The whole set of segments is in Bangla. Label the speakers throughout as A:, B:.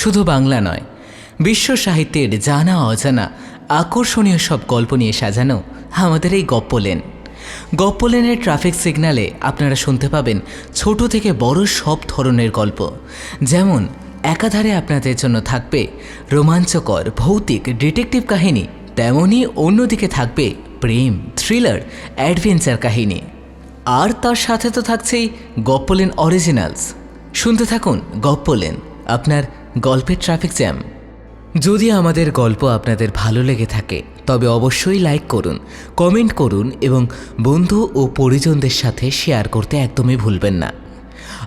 A: শুধু বাংলা নয়, বিশ্ব সাহিত্যের জানা অজানা, আকর্ষণীয় সব গল্প নিয়ে সাজানো আমাদের এই গপ্পলেন। গপ্পলেনের ট্রাফিক সিগন্যালে আপনারা শুনতে পাবেন ছোট থেকে বড় সব ধরনের গল্প। যেমন, একাধারে আপনাদের জন্য থাকবে রোমাঞ্চকর, ভৌতিক, ডিটেকটিভ কাহিনী তেমনই অন্যদিকে থাকবে প্রেম, থ্রিলার, অ্যাডভেঞ্চার কাহিনী। আর তার সাথে তো থাকছেই গপ্পলেন অরিজিনালস। শুনতে থাকুন গপ্পলেন, আপনার গল্পের ট্রাফিক জ্যাম। যদি আমাদের গল্প আপনাদের ভালো লেগে থাকে, তবে অবশ্যই লাইক করুন, কমেন্ট করুন এবং বন্ধু ও পরিজনদের সাথে শেয়ার করতে একদমই ভুলবেন না।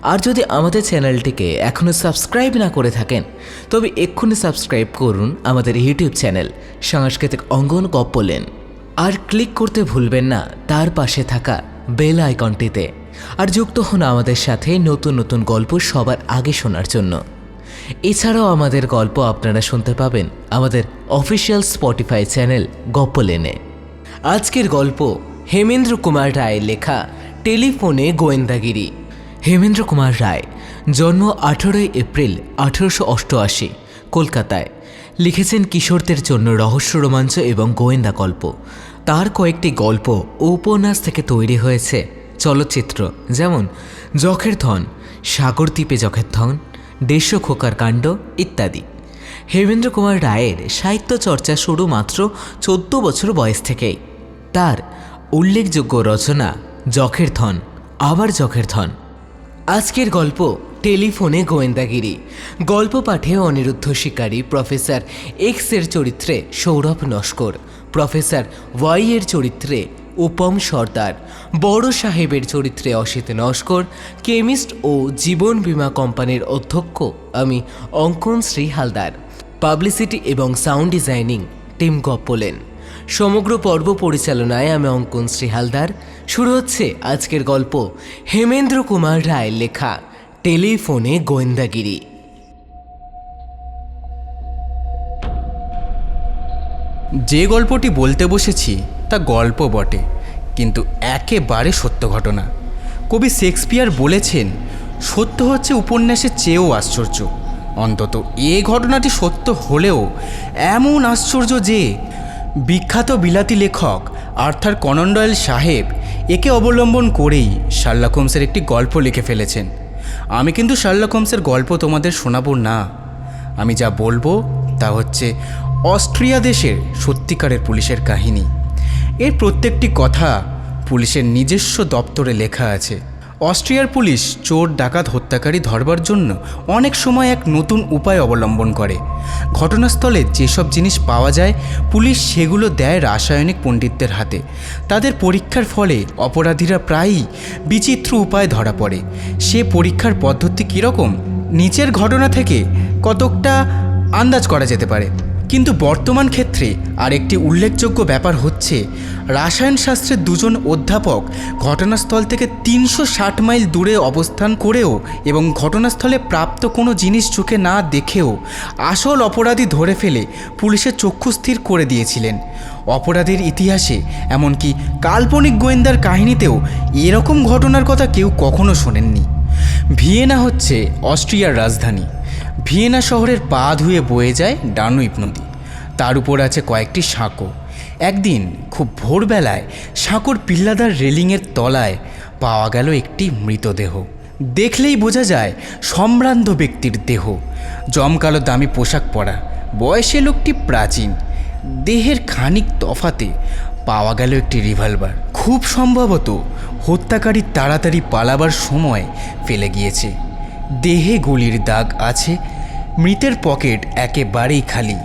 A: আর যদি আমাদের চ্যানেলটিকে এখনও সাবস্ক্রাইব না করে থাকেন, তবে এক্ষুনি সাবস্ক্রাইব করুন আমাদের ইউটিউব চ্যানেল, সাংস্কৃতিক অঙ্গন গপ্পলেন আর ক্লিক করতে ভুলবেন না, তার পাশে থাকা বেল আইকনটিতে। আর যুক্ত হন আমাদের সাথে নতুন নতুন গল্প সবার আগে শোনার জন্য। এছাড়াও আমাদের গল্প আপনারা শুনতে পাবেন আমাদের অফিসিয়াল স্পটিফাই চ্যানেল গপ্পলেনে। আজকের গল্প হেমেন্দ্র কুমার রায়ের লেখা টেলিফোনে গোয়েন্দাগিরি। হেমেন্দ্র কুমার রায়, জন্ম আঠেরোই এপ্রিল আঠেরোশো অষ্টআশি, কলকাতায়। লিখেছেন কিশোরদের জন্য রহস্য রোমাঞ্চ এবং গোয়েন্দা গল্প। তার কয়েকটি গল্প উপন্যাস থেকে তৈরি হয়েছে চলচ্চিত্র, যেমন যখের ধন সাগরদ্বীপে যখের ধন দেশ খোকার কাণ্ড ইত্যাদি। হেমেন্দ্র কুমার রায়ের সাহিত্য চর্চা শুরু মাত্র চোদ্দ বছর বয়স থেকেই। তার উল্লেখযোগ্য রচনা যখের ধন আবার যখের ধন আজকের গল্প টেলিফোনে গোয়েন্দাগিরি। গল্প পাঠে অনিরুদ্ধ শিকারী, প্রফেসর এক্সের চরিত্রে সৌরভ নস্কর। প্রফেসর ওয়াই এর চরিত্রে উপম সর্দার, বড় সাহেবের চরিত্রে অসিত নস্কর, কেমিস্ট ও জীবন বীমা কোম্পানির অধ্যক্ষ আমি অঙ্কন শ্রী হালদার। পাবলিসিটি এবং সাউন্ড ডিজাইনিং টিম গপ্পলেন। সমগ্র পর্ব পরিচালনায় আমি অঙ্কন শ্রী হালদার। শুরু হচ্ছে আজকের গল্প হেমেন্দ্র কুমার রায়ের লেখা, টেলিফোনে গোয়েন্দাগিরি।
B: যে গল্পটি বলতে বসেছি তা গল্প বটে, কিন্তু একেবারে সত্য ঘটনা। কবি শেক্সপিয়ার বলেছেন, সত্য হচ্ছে উপন্যাসের চেয়েও আশ্চর্য। অন্তত এ ঘটনাটি সত্য হলেও এমন আশ্চর্য যে, বিখ্যাত বিলাতি লেখক আর্থার কনন্ডয়েল সাহেব একে অবলম্বন করেই শার্লক হোমসের একটি গল্প লিখে ফেলেছেন। আমি কিন্তু শার্লক হোমসের গল্প তোমাদের শোনাবো না। আমি যা বলব তা হচ্ছে, অস্ট্রিয়া দেশের সত্যিকারের পুলিশের কাহিনী। এর প্রত্যেকটি কথা পুলিশের নিজস্ব দপ্তরে লেখা আছে। অস্ট্রিয়ার পুলিশ চোর, ডাকাত, হত্যাকারী ধরবার জন্য অনেক সময় এক নতুন উপায় অবলম্বন করে। ঘটনাস্থলে যেসব জিনিস পাওয়া যায়, পুলিশ সেগুলো দেয় রাসায়নিক পণ্ডিতদের হাতে। তাদের পরীক্ষার ফলে অপরাধীরা প্রায়ই বিচিত্র উপায় ধরা পড়ে। সে পরীক্ষার পদ্ধতি কীরকম, নিচের ঘটনা থেকে কতকটা আন্দাজ করা যেতে পারে? কিন্তু বর্তমান ক্ষেত্রে আরেকটি উল্লেখযোগ্য ব্যাপার হচ্ছে, রাসায়ন শাস্ত্রের দুজন অধ্যাপক ঘটনাস্থল থেকে তিনশো ষাট মাইল দূরে অবস্থান করেও এবং ঘটনাস্থলে প্রাপ্ত কোনো জিনিস চোখে না দেখেও আসল অপরাধী ধরে ফেলে পুলিশের চক্ষু স্থির করে দিয়েছিলেন। অপরাধের ইতিহাসে, এমনকি কাল্পনিক গোয়েন্দার কাহিনীতেও এরকম ঘটনার কথা কেউ কখনো শোনেননি। ভিয়েনা হচ্ছে অস্ট্রিয়ার রাজধানী। ভিয়েনা শহরের পা ধুয়ে বয়ে যায় ডানুইপ নদী। তার উপর আছে কয়েকটি সাঁকো। একদিন খুব ভোরবেলায় সাঁকোর পিল্লাদার রেলিংয়ের তলায় পাওয়া গেল একটি মৃতদেহ। দেখলেই বোঝা যায় সম্ভ্রান্ত ব্যক্তির দেহ। জমকালো দামি পোশাক পরা, বয়সে লোকটি প্রাচীন। দেহের খানিক তফাতে পাওয়া গেল একটি রিভলভার। খুব সম্ভবত হত্যাকারী তাড়াতাড়ি পালাবার সময় ফেলে গিয়েছে। দেহে গুলির দাগ আছে, মৃতের পকেট একেবারেই খালি।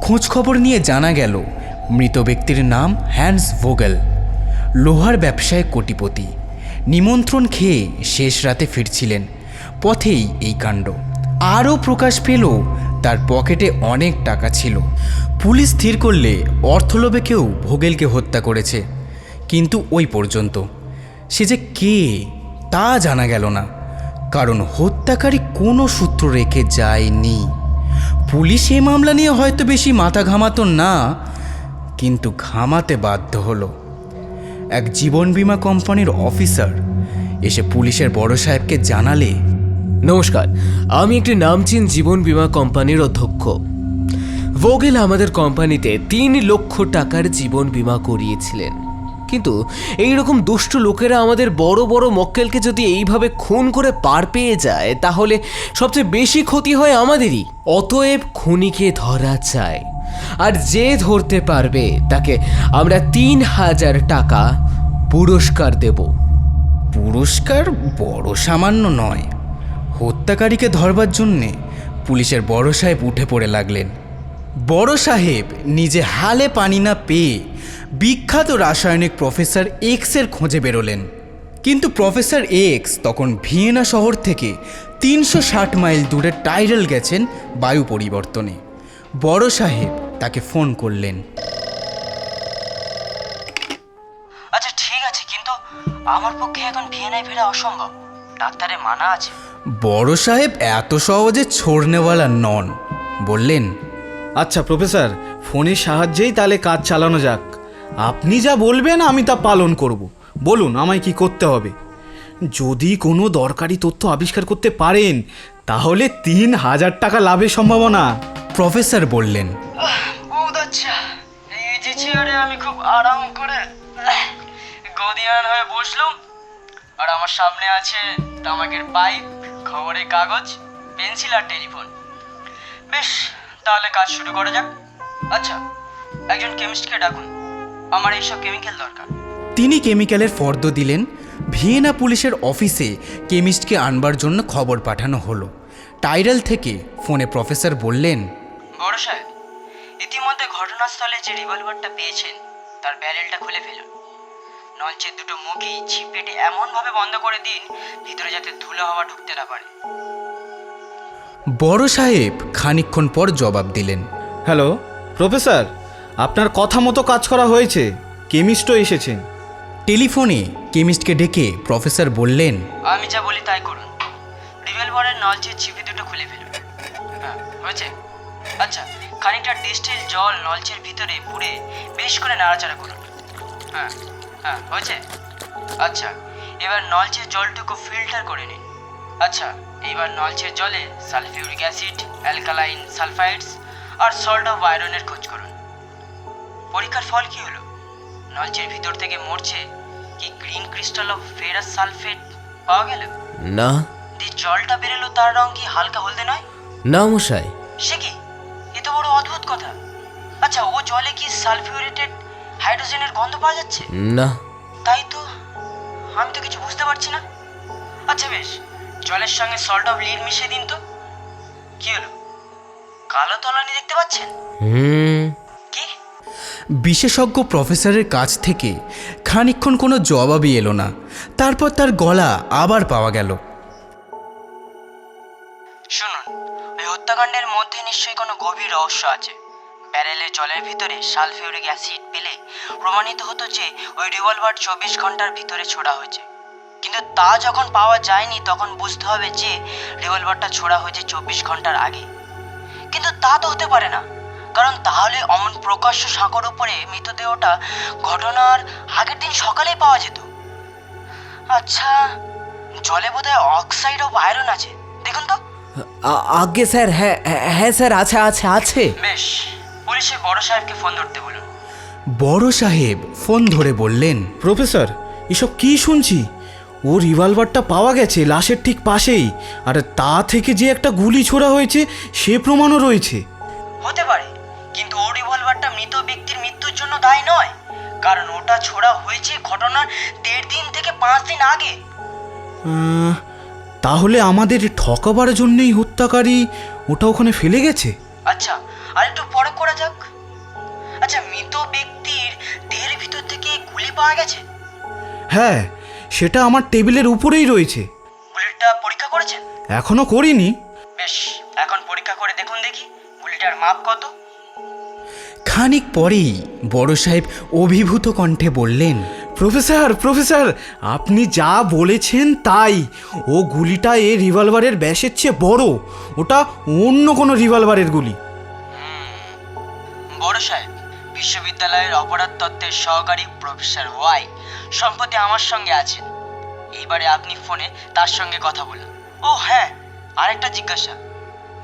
B: খোঁজ খবর নিয়ে জানা গেল, মৃত ব্যক্তির নাম হ্যান্স ভোগেল, লোহার ব্যবসায় কোটিপতি। নিমন্ত্রণ খেয়ে শেষ রাতে ফিরছিলেন, পথেই এই কাণ্ড। আরও প্রকাশ পেল, তার পকেটে অনেক টাকা ছিল। পুলিশ স্থির করলে অর্থলোভে কেউ ভোগেলকে হত্যা করেছে। কিন্তু ওই পর্যন্ত। সে যে কে, তা জানা গেল না। কারণ হত্যাকারী কোনো সূত্র রেখে যায়নি। পুলিশ এই মামলা নিয়ে হয়তো বেশি মাথা ঘামাতো না, কিন্তু ঘামাতে বাধ্য হলো। এক জীবন বিমা কোম্পানির অফিসার এসে পুলিশের বড় সাহেবকে জানালে।
A: নমস্কার, আমি একটি নামচিন জীবন বিমা কোম্পানির অধ্যক্ষ। ভোগেল আমাদের কোম্পানিতে তিন লক্ষ টাকার জীবন বিমা করিয়েছিলেন। কিন্তু এই রকম দুষ্ট লোকেরা আমাদের বড় বড় মক্কেলকে যদি এইভাবে খুন করে পার পেয়ে যায়, তাহলে সবচেয়ে বেশি ক্ষতি হয় আমাদেরই। অতএব খুনিকে ধরা চায় আর যে ধরতে পারবে, তাকে আমরা তিন হাজার টাকা পুরস্কার দেবো।
B: পুরস্কার বড় সামান্য নয়। হত্যাকারীকে ধরবার জন্যে পুলিশের বড় সাহেব উঠে পড়ে লাগলেন। বড় সাহেব নিজে হালে পানি না পেয়ে বিখ্যাত রাসায়নিক প্রফেসর এক্সের খোঁজে বেরোলেন। কিন্তু প্রফেসর এক্স তখন ভিয়েনা শহর থেকে তিনশো ষাট মাইল দূরে টাইরেল গেছেন বায়ু পরিবর্তনে। বড় সাহেব তাকে ফোন করলেন।
C: আচ্ছা ঠিক আছে কিন্তু আমার পক্ষে এখন ভিয়েনায় ফেরা অসম্ভব। ডাক্তারের মানা আছে।
B: বড় সাহেব এত সহজে ছোড়নেওয়ালা নন বললেন
D: আচ্ছা প্রফেসর, ফোনের সাহায্যেই তাহলে কাজ চালানো যাক। আপনি যা বলবেন, আমি তা পালন করব। বলুন, আমায় কি করতে হবে? যদি কোনো দরকারি তথ্য আবিষ্কার করতে পারেন, তাহলে তিন হাজার টাকা লাভের সম্ভাবনা।
B: প্রফেসর বললেন
C: আমি খুব আরাম করে গদিয়ান হয়ে বসলাম। আর আমার সামনে আছে তামাকের পাইপ, খবরের কাগজ, পেন্সিল আর টেলিফোন। বেশ তাহলে কাজ শুরু করা যাক। আচ্ছা একজন কেমিস্টকে ডাকুন। আমার এইসব কেমিক্যাল দরকার।
B: তিনি কেমিক্যালের ফর্দ দিলেন। ভিয়েনা পুলিশের অফিসে কেমিস্টকে আনবার জন্য খবর পাঠানো হলো। টাইরাল থেকে ফোনে প্রফেসর বললেন
C: বড় সাহেব ইতিমধ্যে ঘটনাস্থলে যে রিভলভারটা পেয়েছেন তার ব্যারেলটা খুলে ফেলুন। নলচের দুটো মুখই ছিপেটে এমনভাবে বন্ধ করে দিন ভিতরে যাতে ধুলো হাওয়া ঢুকতে না পারে।
B: বড় সাহেব খানিকক্ষণ পর জবাব দিলেন
D: হ্যালো প্রফেসর আপনার কথা মতো কাজ করা হয়েছে কেমিস্টও এসেছেন।
B: টেলিফোনে কেমিস্টকে ডেকে প্রফেসর বললেন
C: আমি যা বলি তাই করুন। রিভলভারের নলচের ছিপে দুটো খুলে ফেলুন। হ্যাঁ হয়েছে? আচ্ছা খানিকটা ডিস্টিল জল নলচের ভিতরে পুড়ে বেশ করে নাড়াচাড়া করুন। হ্যাঁ হ্যাঁ হয়েছে? আচ্ছা এবার নলচের জলটুকু ফিল্টার করে নিন। আচ্ছা এবার নলচের জলে সালফিউরিক অ্যাসিড অ্যালকালাইন সালফাইডস আর সল্ট অফ আয়রনের খোঁজ করুন। পরীক্ষার ফল কি হলো? নলচের ভিতর থেকে মরছে কি green crystal of ferrous sulphate পাওয়া গেল?
A: না।
C: যে জলটা বেরোলো তার রং কি হালকা হলদে নয়?
A: না মশাই।
C: সে কি? এ তো বড় অদ্ভুত কথা। আচ্ছা ও জলে কি সালফিউরেটেড হাইড্রোজেনের গন্ধ পাওয়া যাচ্ছে?
A: না।
C: তাই তো? আমি তো কিছু বুঝতে পারছি না। আচ্ছা বেশ। জলের সঙ্গে সল্ট অফ লিড মিশিয়ে দিন তো। কি হলো? কালো তলানি দেখতে পাচ্ছেন?
A: হুম।
C: কি?
B: বিশেষজ্ঞ প্রফেসরের কাছ থেকে খানিকক্ষণ কোনো জবাবই এলো না। তারপর তার গলা আবার পাওয়া গেল।
C: শুনুন ওই হত্যাকাণ্ডের মধ্যে নিশ্চয়ই কোনো গভীর রহস্য আছে। ব্যারেলের জলের ভিতরে সালফিউরিক অ্যাসিড পেলে প্রমাণিত হতো যে ওই রিভলভার চব্বিশ ঘণ্টার ভিতরে ছোড়া হয়েছে। কিন্তু তা যখন পাওয়া যায়নি তখন বুঝতে হবে যে রিভলভারটা ছোড়া হয়েছে চব্বিশ ঘণ্টার আগে। কিন্তু তা তো হতে পারে না। কারণ তাহলে অমন প্রকাশ্য সাঁকোর উপরে মৃতদেহটা ঘটনার আগের দিন সকালেই পাওয়া যেত। আচ্ছা জলে বোধহয় অক্সাইড অফ আয়রন আছে। দেখুন তো।
A: আগে স্যার হ্যাঁ হ্যাঁ, হ্যাঁ স্যার আছে আছে আছে।
C: বেশ পুলিশের বড় সাহেবকে ফোন ধরতে বলুন।
B: বড় সাহেব ফোন ধরে বললেন
D: প্রফেসর এসব কি শুনছি? ও রিভলভারটা পাওয়া গেছে লাশের ঠিক পাশেই। আর তা থেকে যে একটা গুলি ছোড়া হয়েছে সে প্রমাণও রয়েছে।
C: হতে পারে কিন্তু ও রিভলভারটা মৃত ব্যক্তির মৃত্যুর জন্য দায়ী নয়। কারণ ওটা ছোড়া হয়েছে ঘটনার দেড় দিন থেকে পাঁচ দিন আগে।
D: তাহলে আমাদের ঠকাবার জন্যই হত্যাকারী ওটা ওখানে ফেলে গেছে?
C: আচ্ছা আর একটু পরে করা যাক। আচ্ছা মৃত ব্যক্তির দেহের ভিতর থেকে গুলি পাওয়া গেছে?
D: হ্যাঁ সেটা আমার টেবিলের উপরেই রয়েছে।
C: বুলেটটা পরীক্ষা করেছেন
D: এখনও করিনি।
C: বেশ এখন পরীক্ষা করে দেখুন দেখি গুলিটার মাপ কত?
B: খানিক পরেই বড় সাহেব অভিভূত কণ্ঠে বললেন
D: প্রফেসর প্রফেসর আপনি যা বলেছেন তাই। ও গুলিটা এ রিভলভারের ব্যাসের চেয়ে বড়। ওটা অন্য কোনো রিভলভারের গুলি।
C: বড় সাহেব বিশ্ববিদ্যালয়ের অপরাধ তত্ত্বের সহকারী প্রফেসর ওয়াই সম্প্রতি আমার সঙ্গে আছেন। এইবারে আপনি ফোনে তার সঙ্গে কথা বলুন। ও হ্যাঁ আরেকটা জিজ্ঞাসা।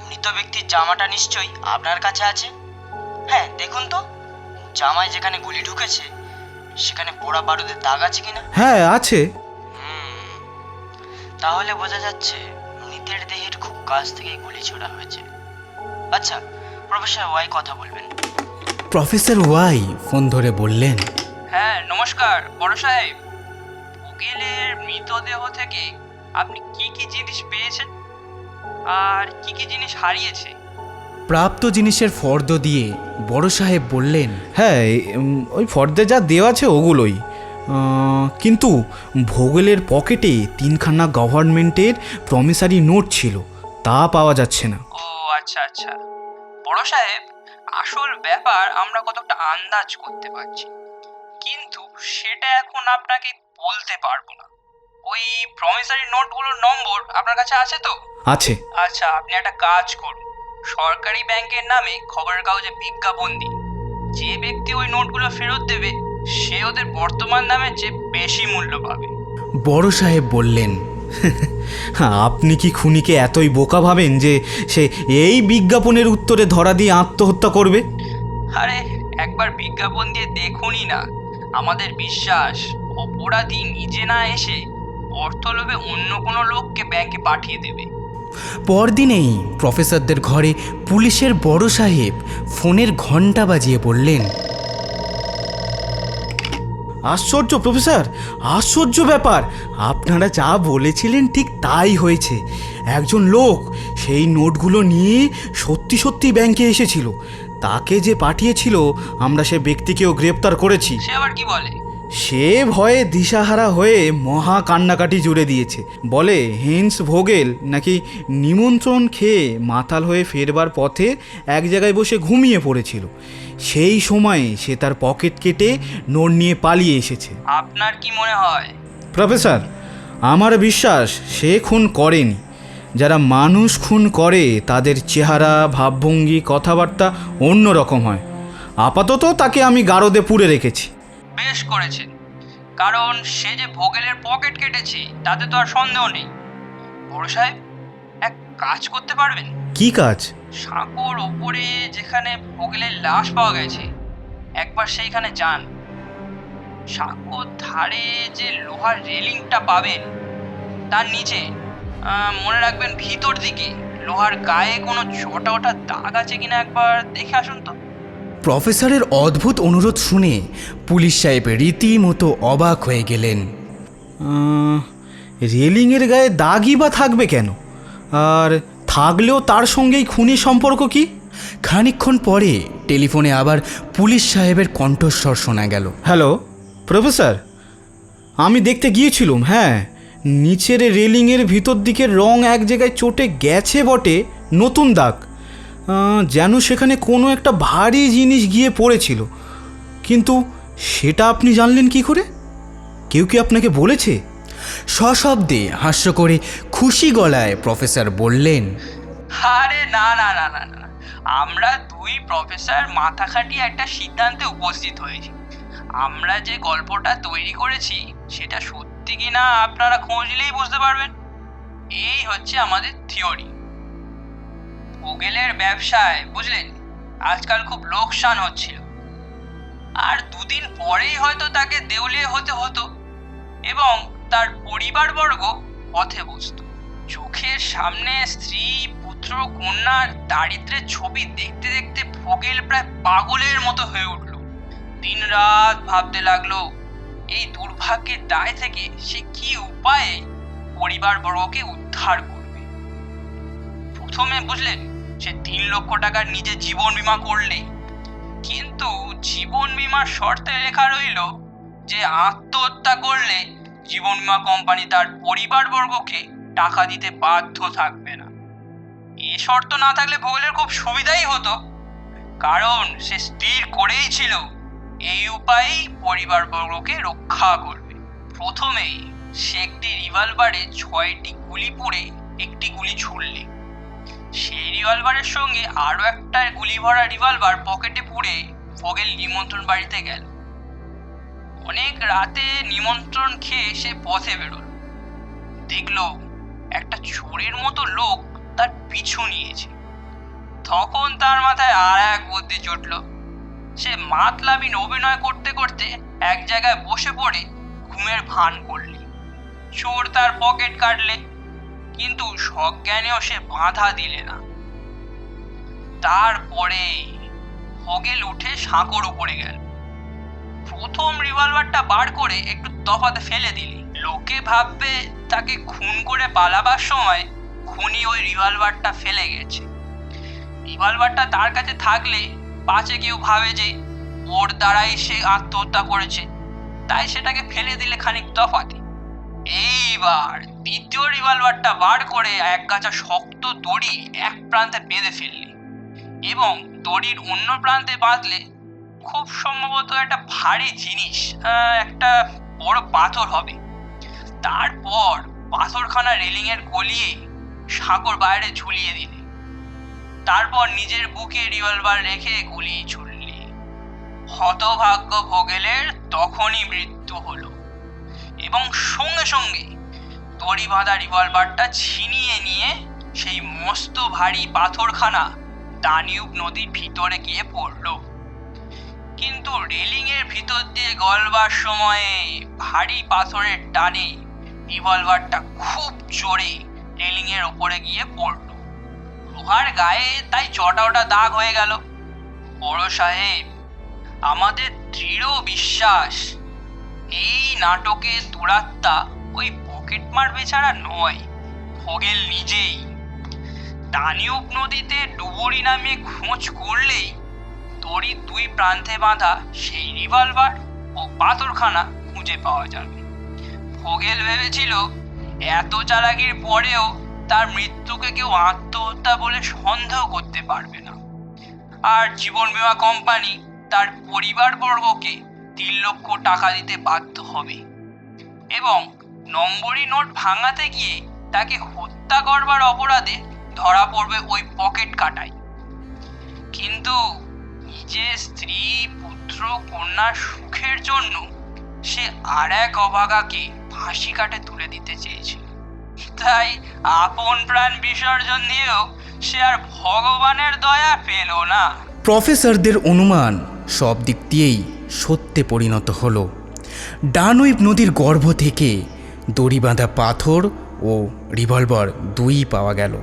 C: মৃত ব্যক্তির জামাটা নিশ্চয়ই আপনার কাছে আছে? হ্যাঁ দেখুন তো। জামায় যেখানে গুলি ঢুকেছে সেখানে পোড়া বারুদের দাগ আছে কিনা?
D: হ্যাঁ আছে।
C: তাহলে বোঝা যাচ্ছে মৃতের দেহের খুব কাছ থেকে গুলি ছোড়া হয়েছে। আচ্ছা প্রফেসর ওয়াই কথা বলবেন।
B: প্রফেসর ওয়াই ফোন ধরে বললেন
E: হ্যাঁ নমস্কার বড় সাহেব। উকিলের মৃতদেহ থেকে আপনি কি কি জিনিস পেয়েছেন? আর কি কি জিনিস হারিয়েছে?
B: প্রাপ্ত জিনিসের ফর্দ দিয়ে বড় সাহেব বললেন
D: হ্যাঁ ওই ফর্দে যা দেওয়া আছে ওগুলোই। কিন্তু ভোগেলের পকেটে তিনখানা গভর্নমেন্টের প্রমিসারি নোট ছিল তা পাওয়া যাচ্ছে না।
E: ও আচ্ছা আচ্ছা। বড় সাহেব আসল ব্যাপার আমরা কতটা আন্দাজ করতে পারছি। কিন্তু সেটা এখন আপনাকে বলতে পারব না। ওই প্রমিসারি নোটগুলোর নম্বর আপনার কাছে আছে তো?
D: আছে।
E: আচ্ছা আপনি একটা কাজ করুন। সরকারি ব্যাংকের নামে খবরের কাগজে বিজ্ঞাপন দিন। যে ব্যক্তি ওই নোটগুলো ফেরত দেবে সে ওদের বর্তমান দামের চেয়ে বেশি মূল্য পাবে।
B: বড় সাহেব বললেন
D: আপনি কি খুনিকে এতই বোকা ভাবেন যে সে এই বিজ্ঞাপনের উত্তরে ধরা দিয়ে আত্মহত্যা করবে?
E: আরে একবার বিজ্ঞাপন দিয়ে দেখুনই না। আমাদের বিশ্বাস অপরাধী নিজে না এসে অর্থলোভে অন্য কোনো লোককে ব্যাংকে পাঠিয়ে দেবে।
B: পরদিনেই প্রফেসরদের ঘরে পুলিশের বড় সাহেব ফোনের ঘণ্টা বাজিয়ে বললেন
D: আশ্চর্য প্রফেসর আশ্চর্য ব্যাপার। আপনারা যা বলেছিলেন ঠিক তাই হয়েছে। একজন লোক সেই নোটগুলো নিয়ে সত্যি সত্যি ব্যাংকে এসেছিল। তাকে যে পাঠিয়েছিল আমরা সে ব্যক্তিকেও গ্রেপ্তার করেছি।
E: সে আবার কি বলে?
D: সে ভয়ে দিশাহারা হয়ে মহা কান্নাকাটি জুড়ে দিয়েছে। বলে হেন্স ভোগেল নাকি নিমন্ত্রণ খেয়ে মাতাল হয়ে ফেরবার পথে এক জায়গায় বসে ঘুমিয়ে পড়েছিল? সেই সময়ে সে তার পকেট কেটে নোট নিয়ে পালিয়ে এসেছে।
E: আপনার কি মনে হয়?
D: প্রফেসর আমার বিশ্বাস সে খুন করেনি। যারা মানুষ খুন করে তাদের চেহারা ভাবভঙ্গি কথাবার্তা অন্য রকম হয়। আপাতত তাকে আমি গারদে পুড়ে রেখেছি।
E: বেশ করেছেন। কারণ সে যে ভোগেলের পকেট কেটেছে তাতে তো আর সন্দেহ নেই। বড় সাহেব কাজ করতে পারবেন?
D: কি কাজ?
E: সাঁকোর ওপরে যেখানে ভোগেলের লাশ পাওয়া গেছে একবার সেইখানে যান। সাঁকোর ধারে যে লোহার রেলিংটা পাবেন তার নিচে মনে রাখবেন ভিতর দিকে লোহার গায়ে কোনো ছোটা ওটা দাগ আছে কিনা একবার দেখে আসুন তো।
B: প্রফেসরের অদ্ভুত অনুরোধ শুনে পুলিশ সাহেব রীতিমতো অবাক হয়ে গেলেন।
D: রেলিংয়ের গায়ে দাগই বা থাকবে কেন? আর থাকলেও তার সঙ্গেই খুনি সম্পর্ক কি?
B: খানিকক্ষণ পরে টেলিফোনে আবার পুলিশ সাহেবের কণ্ঠস্বর শোনা গেল।
D: হ্যালো প্রফেসর আমি দেখতে গিয়েছিলাম হ্যাঁ। নিচের রেলিংয়ের ভিতর দিকের রং এক জায়গায় চটে গেছে বটে, নতুন দাগ। যেন সেখানে কোনো একটা ভারী জিনিস গিয়ে পড়েছিল। কিন্তু সেটা আপনি জানলেন কি করে? কেউ কি আপনাকে বলেছে?
B: সশব্দে হাস্য করে খুশি গলায় প্রফেসর বললেন,
E: আরে না না না না না আমরা দুই প্রফেসর মাথা খাটিয়ে একটা সিদ্ধান্তে উপস্থিত হয়েছি। আমরা যে গল্পটা তৈরি করেছি, সেটা সত্যি কি না আপনারা খোঁজ নিলেই বুঝতে পারবেন। এই হচ্ছে আমাদের থিওরি। ভোগেলের ব্যবসায়, বুঝলেন? আজকাল খুব লোকসান হচ্ছিল। আর দুদিন পরেই হয়তো তাকে দেউলিয়ে হতে হতো। এবং তার পরিবারবর্গ পথে বসতো। চোখের সামনে স্ত্রী, পুত্র কন্যার দারিদ্রের ছবি দেখতে দেখতে ভোগেল প্রায় পাগলের মতো হয়ে উঠল। দিন রাত ভাবতে লাগল, এই দুর্ভাগ্যের দায় থেকে সে কি উপায়ে পরিবারবর্গকে উদ্ধার করবে? প্রথমে বুঝলেন সে তিন লক্ষ টাকার নিজে জীবন বীমা করলে কিন্তু জীবন বীমার শর্তে লেখা রইল যে, আত্মহত্যা করলে জীবন বীমা কোম্পানি তার পরিবারবর্গকে টাকা দিতে বাধ্য থাকবে না। এ শর্ত না থাকলে ভোগেলের খুব সুবিধাই হতো। কারণ সে স্থির করেই ছিল। এই উপায়েই পরিবারবর্গকে রক্ষা করবে। প্রথমেই সে একটি রিভলভারে ছয়টি গুলি পুড়ে একটি গুলি ছুড়লে। সেই রিভলভারের সঙ্গে আরও একটা গুলি ভরা রিভলভার পকেটে পুড়ে ভোগেল নিমন্ত্রণ বাড়িতে গেল। অনেক রাতে নিমন্ত্রণ খেয়ে সে পথে বেরোল। দেখল একটা চোরের মতো লোক তার পিছু নিয়েছে। তখন তার মাথায় আর এক বুদ্ধি জুটল। সে মাতলাবিন অভিনয় করতে করতে এক জায়গায় বসে পড়ে, ঘুমের ভান করলে। চোর তার পকেট কাটলে, কিন্তু সজ্ঞানেও সে বাধা দিলে না। তারপরে ভোগেল উঠে সাঁকর উপরে গেল। প্রথম রিভলভারটা বার করে একটু তফাতে ফেলে দিলি। লোকে ভাববে তাকে খুন করে পালাবার সময় খুনি ওই রিভলভারটা ফেলে গেছে। রিভলভারটা তার কাছে থাকলে পাছে কেউ ভাবে যে ওর দ্বারাই সে আত্মহত্যা করেছে। তাই সেটাকে ফেলে দিলে খানিক তফাতে। এইবার দ্বিতীয় রিভলভারটা বার করে এক গাছা শক্ত দড়ি এক প্রান্তে বেঁধে ফেললে। এবং দড়ির অন্য প্রান্তে বাঁধলে খুব সম্ভবত একটা ভারী জিনিস একটা বড় পাথর হবে। তারপর পাথরখানা রেলিংয়ের গলিয়ে সাঁকর বাইরে ঝুলিয়ে দিলে। তারপর নিজের বুকে রিভলভার রেখে গুলি ছুড়লে। হতভাগ্য ভোগেলের তখনই মৃত্যু হলো। এবং সঙ্গে সঙ্গে দড়ি বাঁধা রিভলভারটা ছিনিয়ে নিয়ে সেই মস্ত ভারী পাথরখানা দানিউব নদীর ভিতরে গিয়ে পড়ল। কিন্তু রেলিংয়ের ভিতর দিয়ে গলবার সময়ে ভারী পাথরের টানে রিভলভারটা খুব জোরে রেলিংয়ের ওপরে গিয়ে পড়ল। লোহার গায়ে তাই চটা ওটা দাগ হয়ে গেল। বড় সাহেব, আমাদের দৃঢ় বিশ্বাস, এই নাটকে দুরাত্মা ওই পকেটমার বেচারা নয়, ভোগেল নিজেই। দানিউব নদীতে ডুবুরি নামে খোঁজ করলেই দড়ির দুই প্রান্তে বাঁধা সেই রিভলভার ও পাথরখানা খুঁজে পাওয়া যাবে। ভোগেল ভেবেছিল, এত চালাকির পরেও তার মৃত্যুকে কেউ আত্মহত্যা বলে সন্দেহ করতে পারবে না। আর জীবন বীমা কোম্পানি তার পরিবারবর্গকে তিন লক্ষ টাকা দিতে বাধ্য হবে। এবং নম্বরি নোট ভাঙাতে গিয়ে তাকে হত্যা করবার অপরাধে ধরা পড়বে ওই পকেট কাটায় কিন্তু নিজের স্ত্রী, পুত্র কন্যার সুখের জন্য সে আর এক অভাগাকে ফাঁসি কাটে তুলে দিতে চেয়েছিল। তাই আপন প্রাণ বিসর্জন দিয়েও সে আর ভগবানের দয়া পেল না।
B: প্রফেসরদের অনুমান সব দিক দিয়েই সত্যে পরিণত হলো। ডানুইব নদীর গর্ভ থেকে দড়ি বাঁধা পাথর ও রিভলভার দুই পাওয়া গেল।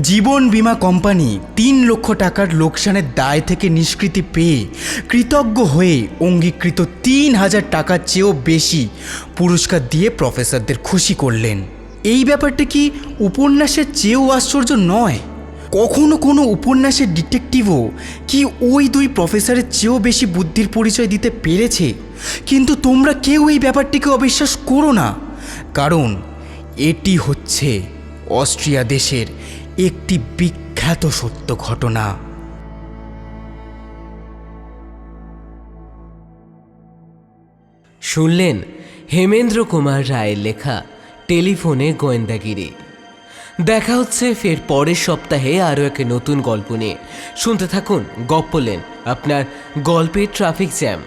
B: জীবন বীমা কোম্পানি তিন লক্ষ টাকার লোকসানের দায় থেকে নিষ্কৃতি পেয়ে কৃতজ্ঞ হয়ে অঙ্গীকৃত তিন হাজার টাকার চেয়েও বেশি পুরস্কার দিয়ে প্রফেসরদের খুশি করলেন। এই ব্যাপারটা কি উপন্যাসের চেয়েও আশ্চর্য নয়? কখনো কোনো উপন্যাসের ডিটেকটিভও কি ওই দুই প্রফেসরের চেয়েও বেশি বুদ্ধির পরিচয় দিতে পেরেছে? কিন্তু তোমরা কেউ এই ব্যাপারটিকে অবিশ্বাস করো না। কারণ এটি হচ্ছে অস্ট্রিয়া দেশের একটি বিখ্যাত সত্য ঘটনা।
A: শুনলেন হেমেন্দ্র কুমার রায়ের লেখা টেলিফোনে গোয়েন্দাগিরি। দেখা হচ্ছে ফের পরের সপ্তাহে আরও এক নতুন গল্প নিয়ে। শুনতে থাকুন গপ্পলেন আপনার গল্পের ট্রাফিক জ্যাম।